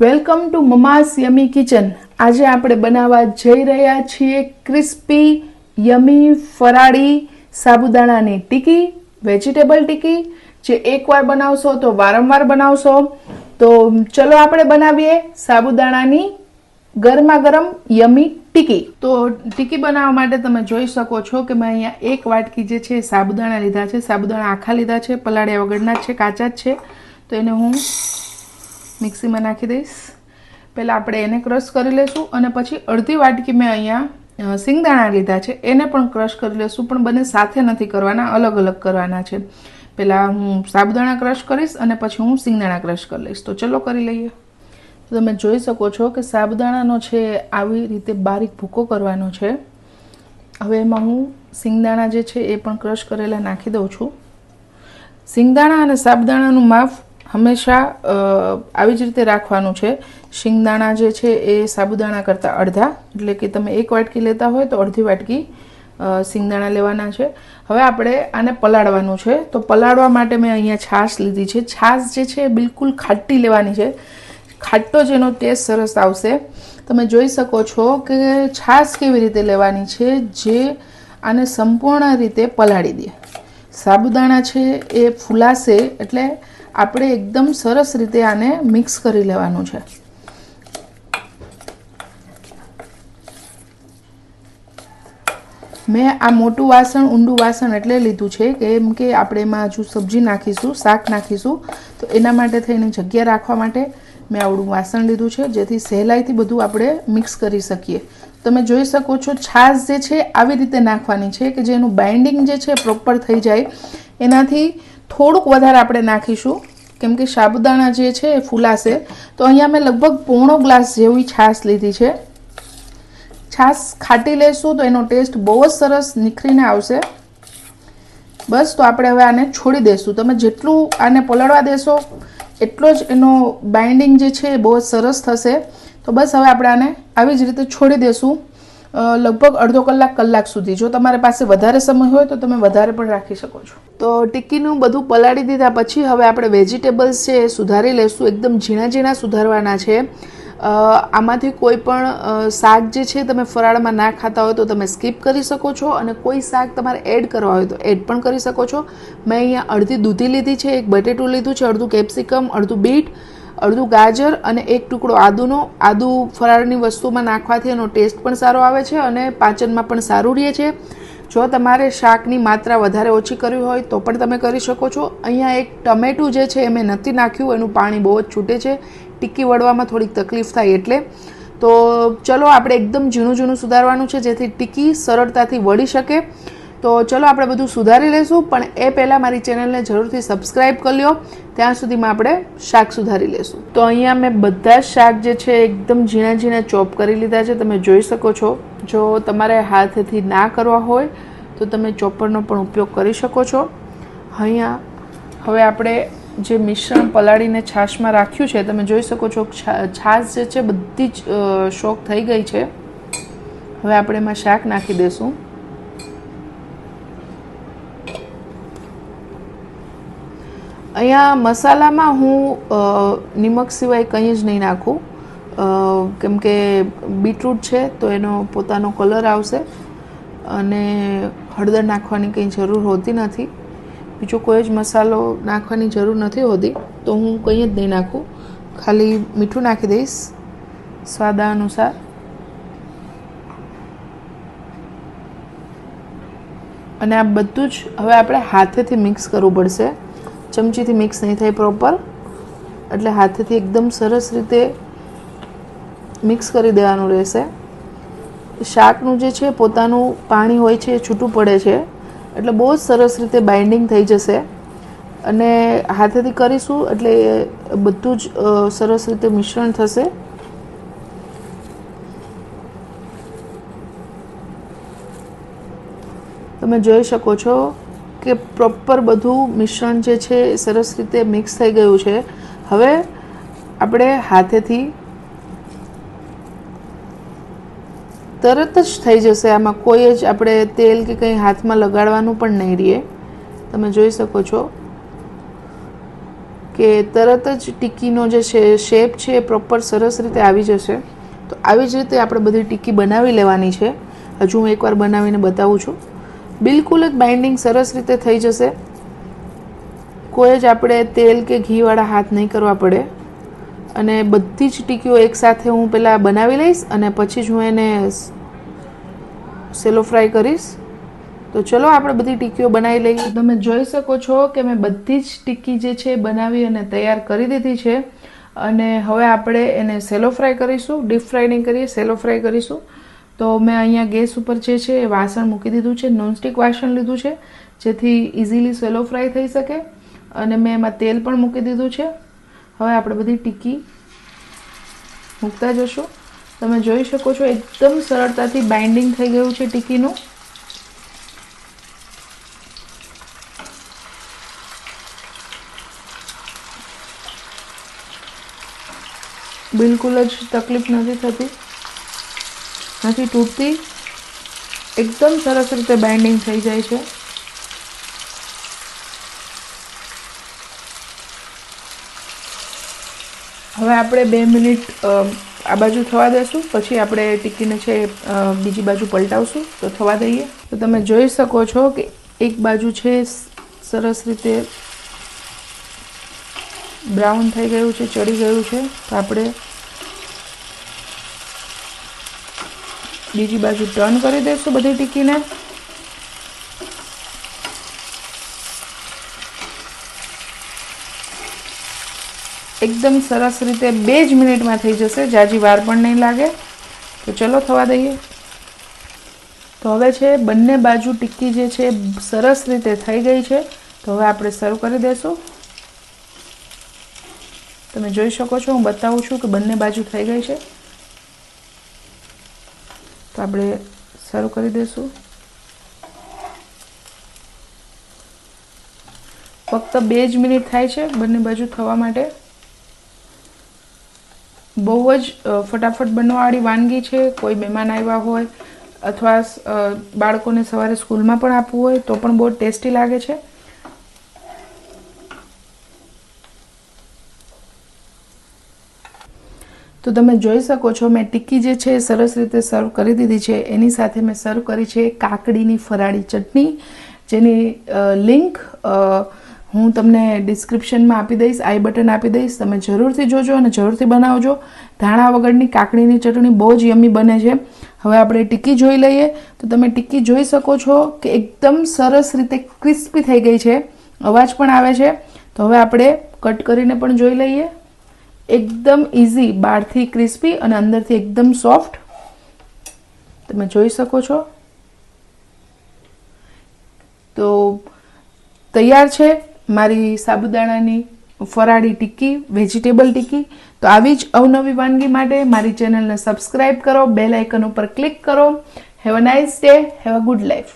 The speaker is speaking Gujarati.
Welcome to mama's yummy kitchen. આજે આપણે બનાવવા જઈ રહ્યા છીએ ક્રિસ્પી, યમી, ફરાળી, સાબુદાણાની ટીકી, વેજીટેબલ ટીકી, જે એકવાર બનાવશો તો વારંવાર બનાવશો. તો ચલો આપણે બનાવીએ સાબુદાણાની ગરમા ગરમ યમી ટીકી. તો ટીકી બનાવવા માટે તમે જોઈ શકો છો કે મેં અહીંયા એક વાટકી જે છે સાબુદાણા લીધા છે. સાબુદાણા આખા લીધા છે, પલાળ્યા વગરના છે, કાચા જ છે. તો એને હું મિક્સીમાં નાખી દઈશ. પહેલાં આપણે એને ક્રશ કરી લઈશું અને પછી અડધી વાટકી મેં અહીંયા સિંગદાણા લીધા છે. એને પણ ક્રશ કરી લઈશું પણ બંને સાથે નથી કરવાના, અલગ અલગ કરવાના છે. પહેલાં હું સાબુદાણા ક્રશ કરીશ અને પછી હું સિંગદાણા ક્રશ કરી લઈશ. તો ચલો કરી લઈએ. તો તમે જોઈ શકો છો કે સાબુદાણાનો છે આવી રીતે બારીક ભૂકો કરવાનો છે. હવે એમાં હું સિંગદાણા જે છે એ પણ ક્રશ કરેલા નાખી દઉં છું. સિંગદાણા અને સાબુદાણાનું માપ હંમેશા આવી જ રીતે રાખવાનું છે. શિંગદાણા જે છે એ સાબુદાણા કરતાં અડધા. એટલે કે તમે એક વાટકી લેતા હોય તો અડધી વાટકી સિંગદાણા લેવાના છે. હવે આપણે આને પલાળવાનું છે. તો પલાળવા માટે મેં અહીંયા છાશ લીધી છે. છાશ જે છે એ બિલકુલ ખાટી લેવાની છે. ખાટો જેનો ટેસ્ટ સરસ આવશે. તમે જોઈ શકો છો કે છાશ કેવી રીતે લેવાની છે જે આને સંપૂર્ણ રીતે પલાળી દે. સાબુદાણા છે એ ફૂલાશે એટલે આપણે એકદમ સરસ રીતે આને મિક્સ કરી લેવાનું છે. મેં આ મોટું વાસણ, ઊંડું વાસણ એટલે લીધું છે કેમ કે આપણે એમાં હજુ સબ્જી નાખીશું, શાક નાખીશું. તો એના માટે થઈને જગ્યા રાખવા માટે મેં આવડું વાસણ લીધું છે, જેથી સહેલાઈથી બધું આપણે મિક્સ કરી શકીએ. તમે જોઈ શકો છો છાશ જે છે, આવી રીતે નાખવાની છે કે જેનું બાઇન્ડિંગ જે છે, પ્રોપર થઈ જાય. એનાથી થોડુંક વધારે આપણે નાખીશું. કેમ કે સાબુદાણા જે છે એ ફૂલાશે. તો અહીંયા મેં લગભગ પોણો ગ્લાસ જેવી છાશ લીધી છે. છાશ ખાટી લેશું તો એનો ટેસ્ટ બહુ જ સરસ નીખરીને આવશે. બસ તો આપણે હવે આને છોડી દેશું. તમે જેટલું આને પલળવા દેશો, એટલો જ એનો બાઇન્ડિંગ જે છે એ બહુ જ સરસ થશે. તો બસ હવે આપણે આને આવી જ રીતે છોડી દેશું. લગભગ અડધો કલાક કલાક સુધી. જો તમારી પાસે વધારે સમય હોય તો તમે વધારે પણ રાખી શકો છો. તો ટિક્કીનું બધું પલાળી દીધા પછી હવે આપણે વેજીટેબલ્સ છે એ સુધારી લેશું. એકદમ ઝીણા ઝીણા સુધારવાના છે. આમાંથી કોઈ પણ શાક જે છે તમે ફરાળમાં ના ખાતા હોય તો તમે સ્કીપ કરી શકો છો અને કોઈ શાક તમારે એડ કરવા હોય તો એડ પણ કરી શકો છો. મેં અહીંયા અડધી દૂધી લીધી છે, એક બટેટું લીધું છે, અડધું કેપ્સિકમ, અડધું બીટ અડધું ગાજર અને એક ટુકડો આદુનો, આદુ ફરાળની વસ્તુમાં નાખવાથી એનો ટેસ્ટ પણ સારો આવે છે અને પાચનમાં પણ સારું રહે છે. જો તમારે શાકની માત્રા વધારે ઓછી કરવી હોય તો પણ તમે કરી શકો છો. અહીંયા એક ટમેટું જે છે એ મેં નથી નાખ્યું, એનું પાણી બહુ જ છૂટે છે. ટીકી વળવામાં થોડીક તકલીફ થાય એટલે. તો ચલો, આપણે એકદમ ઝીણું ઝીણું સુધારવાનું છે જેથી ટીકી સરળતાથી વળી શકે. તો ચલો આપણે બધું સુધારી લઈશું પણ એ પહેલાં મારી ચેનલને જરૂરથી સબસ્ક્રાઈબ કરી લો ત્યાં સુધીમાં આપણે શાક સુધારી લઈશું તો અહીંયા મેં બધા શાક જે છે એકદમ ઝીણા ઝીણા ચોપ કરી લીધા છે, તમે જોઈ શકો છો. જો તમારે હાથેથી ના કરવા હોય, તો તમે ચોપરનો પણ ઉપયોગ કરી શકો છો. અહીંયા હવે આપણે જે મિશ્રણ પલાળીને છાશમાં રાખ્યું છે, તમે જોઈ શકો છો છાશ જે છે બધી જ શોખ થઈ ગઈ છે. હવે આપણે એમાં શાક નાખી દઈશું અહીંયા મસાલામાં હું નિમક સિવાય કંઈ જ નહીં નાખું. કેમ કે બીટરૂટ છે તો એનો પોતાનો કલર આવશે અને હળદર નાખવાની કંઈ જરૂર હોતી નથી. બીજો કોઈ જ મસાલો નાખવાની જરૂર નથી હોતી, તો હું કંઈ જ નહીં નાખું. ખાલી મીઠું નાખી દઈશ સ્વાદ અનુસાર. અને આ બધું જ હવે આપણે હાથેથી મિક્સ કરવું પડશે. ચમચીથી મિક્સ નહીં થાય પ્રોપર એટલે હાથેથી એકદમ સરસ રીતે મિક્સ કરી દેવાનું રહેશે. શાકનું જે છે, પોતાનું પાણી હોય છે એ છૂટું પડે છે, એટલે બહુ જ સરસ રીતે બાઇન્ડિંગ થઈ જશે. અને હાથેથી કરીશું એટલે બધું જ સરસ રીતે મિશ્રણ થશે. તમે જોઈ શકો છો કે પ્રોપર બધું મિશ્રણ જે છે એ સરસ રીતે મિક્સ થઈ ગયું છે. હવે આપણે હાથેથી તરત જ થઈ જશે. આમાં કોઈ જ આપણે તેલ કે કંઈ હાથમાં લગાડવાનું પણ નહીં રહીએ. તમે જોઈ શકો છો કે તરત જ ટિક્કીનો જે છે શેપ છે એ પ્રોપર સરસ રીતે આવી જશે. તો આવી જ રીતે આપણે બધી ટિક્કી બનાવી લેવાની છે. હજુ હું એકવાર બનાવીને બતાવું છું. બિલકુલ જ બાઇન્ડિંગ સરસ રીતે થઈ જશે. કોઈ જ આપણે તેલ કે ઘીવાળા હાથ નહીં કરવા પડે. અને બધી જ ટીકીઓ એકસાથે હું પહેલાં બનાવી લઈશ અને પછી જ હું એને સેલો ફ્રાય કરીશ. તો ચલો આપણે બધી ટીકીઓ બનાવી લઈએ. તમે જોઈ શકો છો કે મેં બધી જ ટીકી જે છે બનાવી અને તૈયાર કરી દીધી છે. અને હવે આપણે એને સેલો ફ્રાય કરીશું, ડીપ ફ્રાય નહીં કરીએ, સેલો ફ્રાય કરીશું. તો મેં અહીંયા ગેસ ઉપર જે છે એ વાસણ મૂકી દીધું છે, નોનસ્ટિક વાસણ લીધું છે, જેથી ઇઝીલી સેલો ફ્રાય થઈ શકે. અને મેં એમાં તેલ પણ મૂકી દીધું છે. હવે આપણે બધી ટીકી મૂકતા જશું. તમે જોઈ શકો છો, એકદમ સરળતાથી બાઇન્ડિંગ થઈ ગયું છે ટીકીનું. બિલકુલ જ તકલીફ નથી થતી. નથી તૂટતી. એકદમ સરસ રીતે બાઇન્ડિંગ થઈ જાય છે. હવે આપણે બે મિનિટ આ બાજુ થવા દેશું. પછી આપણે ટિક્કીને છે બીજી બાજુ પલટાવશું. તો થવા દઈએ. તો તમે જોઈ શકો છો કે એક બાજુ છે સરસ રીતે બ્રાઉન થઈ ગયું છે, ચડી ગયું છે. તો આપણે બીજી બાજુ ટર્ન કરી દઈશું બધી ટીકીને. એકદમ સરસ રીતે બે જ મિનિટમાં થઈ જશે, જાજી વાર પણ નહીં લાગે. તો ચલો થવા દઈએ. તો હવે છે, બંને બાજુ ટિક્કી જે છે, સરસ રીતે થઈ ગઈ છે. તો હવે આપણે સર્વ કરી દઈશું. તમે જોઈ શકો છો, હું બતાવું છું કે બંને બાજુ થઈ ગઈ છે. તો આપણે શરૂ કરી દઈશું. ફક્ત બે જ મિનિટ થાય છે બંને બાજુ થવા માટે. બહુ જ ફટાફટ બનવાવાળી વાનગી છે. કોઈ મહેમાન આવ્યા હોય અથવા બાળકોને સવારે સ્કૂલમાં પણ આપવું હોય તો પણ બહુ ટેસ્ટી લાગે છે. તો તમે જોઈ શકો છો, મેં ટિક્કી જે છે સરસ રીતે સર્વ કરી દીધી છે. એની સાથે મેં સર્વ કરી છે કાકડીની ફરાળી ચટણી, જેની લિંક હું તમને ડિસ્ક્રિપ્શનમાં આપી દઈશ આઈ બટન આપી દઈશ. તમે જરૂરથી જોજો અને જરૂરથી બનાવજો. ધાણા વગરની કાકડીની ચટણી બહુ જ યમી બને છે. હવે આપણે ટિક્કી જોઈ લઈએ. તો તમે ટિક્કી જોઈ શકો છો કે એકદમ સરસ રીતે ક્રિસ્પી થઈ ગઈ છે. અવાજ પણ આવે છે. તો હવે આપણે કટ કરીને પણ જોઈ લઈએ. એકદમ ઇઝી બહારથી ક્રિસ્પી અને અંદરથી એકદમ સોફ્ટ તમે જોઈ શકો છો. તો તૈયાર છે મારી સાબુદાણાની ફરાળી ટિક્કી વેજીટેબલ ટિક્કી. તો આવી જ અવનવી વાનગી માટે મારી ચેનલને સબસ્ક્રાઇબ કરો બેલ આઇકન ઉપર ક્લિક કરો. Have a nice day have a good life